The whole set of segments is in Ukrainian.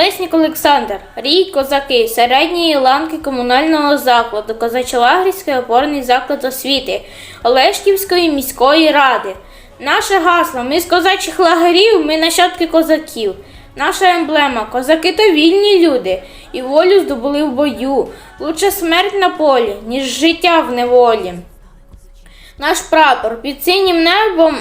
Колеснік Олександр, рій козаки середньої ланки комунального закладу, Козачелагрівський опорний заклад освіти, Олешківської міської ради. Наше гасло ми з козачих лагерів, ми нащадки козаків. Наша емблема козаки то вільні люди, і волю здобули в бою. Лучше смерть на полі, ніж життя в неволі. Наш прапор під синім небом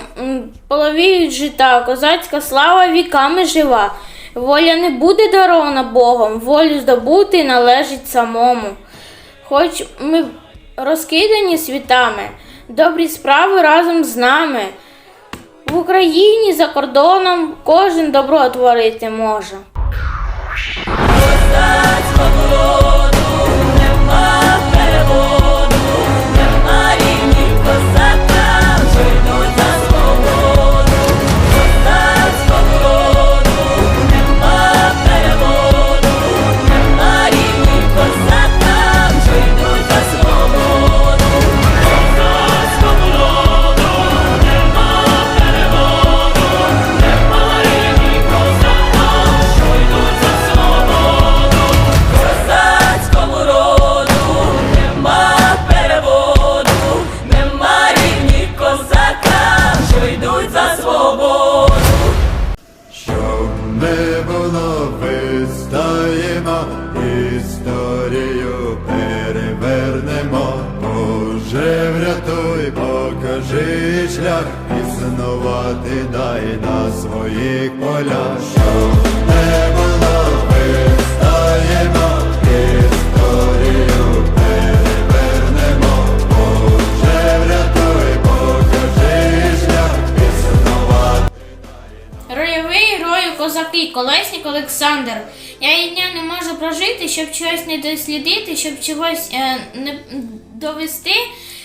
половіють жита, козацька слава віками жива. Воля не буде дарована Богом, волю здобути належить самому. Хоч ми розкидані світами, добрі справи разом з нами. В Україні за кордоном кожен добро творити може. Історію перевернемо. Боже, врятуй, покажи шлях, існувати дай на своїх полях. Щоб не було, вистаємо, козаки, колеснік Олександр. Я і дня не можу прожити, щоб чогось не дослідити, щоб чогось е, не довести,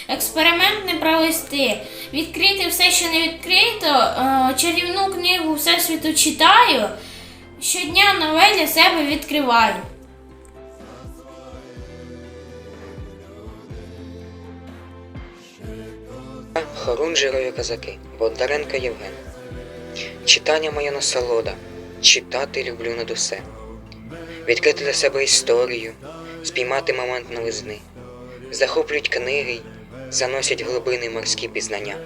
експеримент не провести. Відкрити все, що не відкрито, е, чарівну книгу Всесвіту читаю. Щодня нове для себе відкриваю. Хорунжерові козаки, Бондаренко Євген. Читання моя насолода, читати люблю над усе. Відкрити для себе історію, спіймати момент новизни. Захоплюють книги, заносять глибини морські пізнання.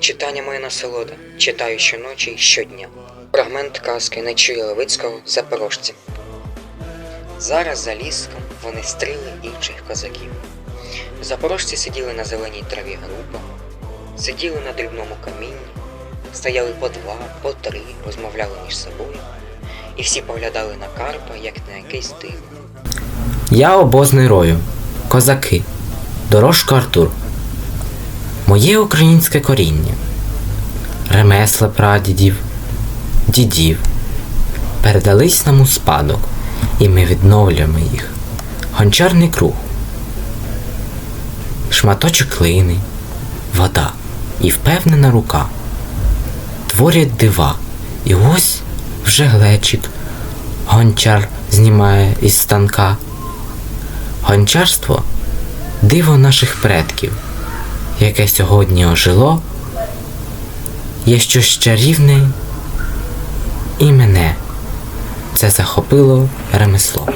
Читання моя насолода, читаю щоночі й щодня. Фрагмент казки Нечуя Левицького Запорожці. Зараз за ліском вони стріли інших козаків. Запорожці сиділи на зеленій траві групами, сиділи на дрібному камінні, стояли по два, по три, розмовляли між собою, і всі поглядали на Карпа, як на якийсь диво. Я обозний рою, козаки, дорожко Артур. Моє українське коріння, ремесла прадідів, дідів, передались нам у спадок, і ми відновлюємо їх. Гончарний круг, шматочок клини, вода і впевнена рука. Творять дива, і ось вже глечик, гончар знімає із станка. Гончарство диво наших предків, яке сьогодні ожило, є щось чарівне, і мене це захопило ремесло.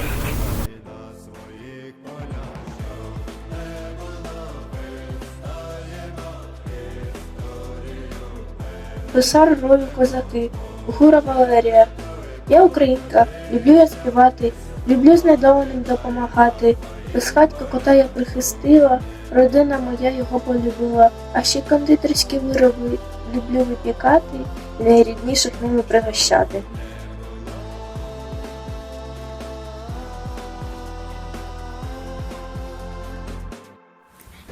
Писар рою козаки, Гура Валерія. Я українка, люблю я співати, люблю знайдованим допомагати. Безхатько кота я прихистила, родина моя його полюбила, а ще кондитерські вироби люблю випікати і найрідніших ними пригощати.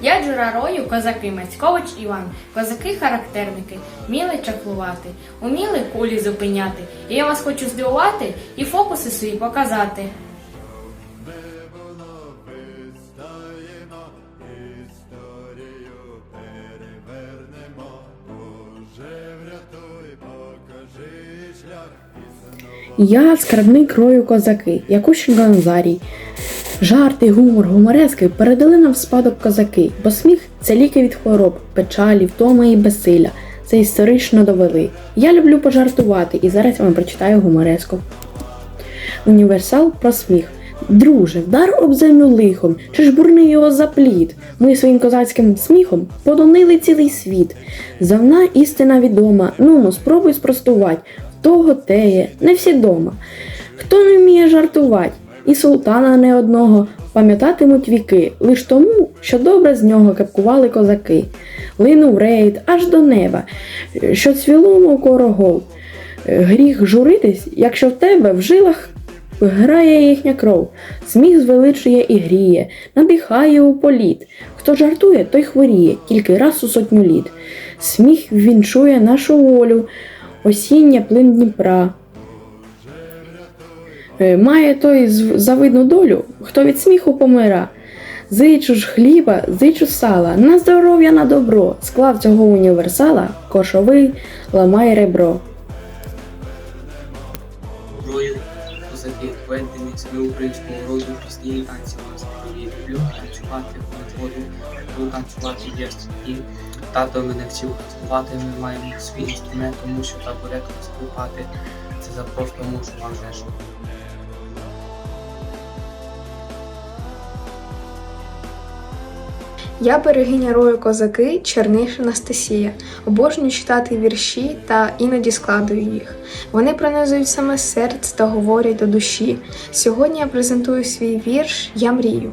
Я Джурарою, козаки Мацькович Іван, козаки-характерники, вміли чаклувати, уміли кулі зупиняти. І я вас хочу здивувати і фокуси свої показати. Я скарбник рою козаки, Якущенко Назарій. Жарти, гумор, гуморески передали нам в спадок козаки, бо сміх це ліки від хвороб, печалі, втома і безсилля. Це історично довели. Я люблю пожартувати і зараз я вам прочитаю гумореску. Універсал про сміх. Друже, вдар об землю лихом, чи ж бурни його запліт. Ми своїм козацьким сміхом подонили цілий світ. Завна істина відома, ну ну спробуй спростувати. Того теє, не всі дома. Хто не вміє жартувати, і султана не одного пам'ятатимуть віки, лиш тому, що добре з нього кепкували козаки. Линув рейд аж до неба, що цвіло мов корогов. Гріх журитись, якщо в тебе в жилах грає їхня кров, сміх звеличує і гріє, надихає у політ. Хто жартує, той хворіє, тільки раз у сотню літ. Сміх вінчує нашу волю, осіння плин Дніпра. Е, Має той завидну долю, хто від сміху помира. Зичу ж хліба, зичу сала, на здоров'я на добро. Склав цього універсала, кошовий ламай ребро. зброю, козаки, введені себе українському роду, і танці масові. Люблю танцювати воду, люблю танцювати єсть. І тато мене вчив танцювати, ми маємо свій інструмент, тому що табуретку скрипати. Це за просто мушу вам Я берегиня рою козаки Черниш Анастасія. Обожнюю читати вірші та іноді складую їх. Вони пронизують саме серце та говорять до душі. Сьогодні я презентую свій вірш Я мрію.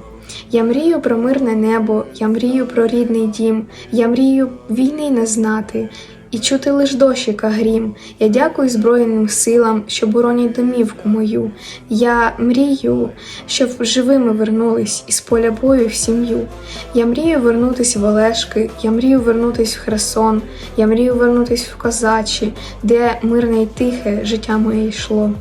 Я мрію про мирне небо, я мрію про рідний дім, я мрію війни не знати. І чути лиш дощика грім. Я дякую Збройним силам, що боронять домівку мою. Я мрію, щоб живими вернулись із поля бою в сім'ю. Я мрію вернутись в Олешки, я мрію вернутись в Херсон, я мрію вернутись в Козачі, де мирне й тихе життя моє йшло.